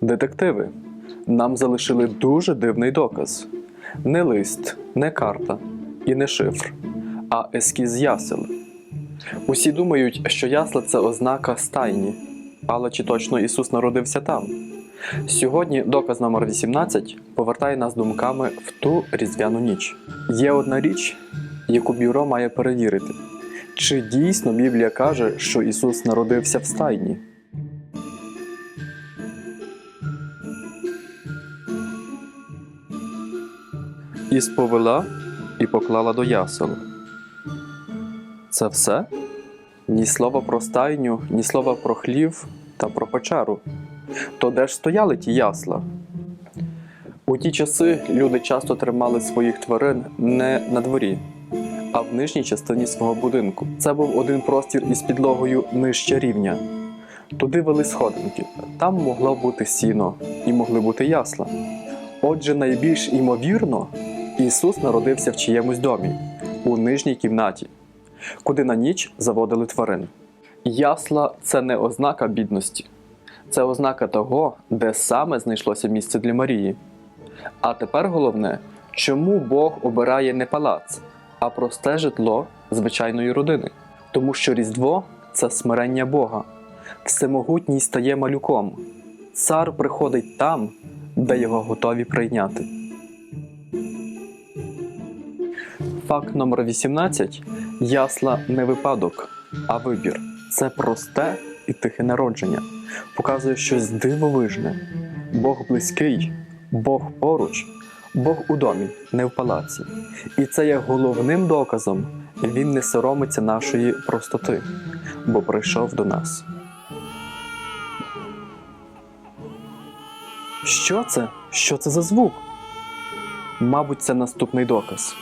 Детективи. Нам залишили дуже дивний доказ: не лист, не карта і не шифр, а ескіз ясел. Усі думають, що ясла це ознака стайні. Але чи точно Ісус народився там? Сьогодні доказ номер 18 повертає нас думками в ту різдвяну ніч. Є одна річ, яку бюро має перевірити. Чи дійсно Біблія каже, що Ісус народився в стайні? І сповела і поклала до ясел. Це все? Ні слова про стайню, ні слова про хлів та про печеру. То де ж стояли ті ясла? У ті часи люди часто тримали своїх тварин не на дворі, а в нижній частині свого будинку. Це був один простір із підлогою нижче рівня. Туди вели сходинки. Там могло бути сіно і могли бути ясла. Отже, найбільш імовірно, Ісус народився в чиємусь домі, у нижній кімнаті, куди на ніч заводили тварин. Ясла це не ознака бідності, це ознака того, де саме знайшлося місце для Марії. А тепер головне, чому Бог обирає не палац, а просте житло звичайної родини. Тому що Різдво це смирення Бога, всемогутній стає малюком. Цар приходить там, де його готові прийняти. Факт номер 18. Ясла не випадок, а вибір. Це просте і тихе народження. Показує щось дивовижне. Бог близький, Бог поруч, Бог у домі, не в палаці. І це є головним доказом. Він не соромиться нашої простоти, бо прийшов до нас. Що це? Що це за звук? Мабуть, це наступний доказ.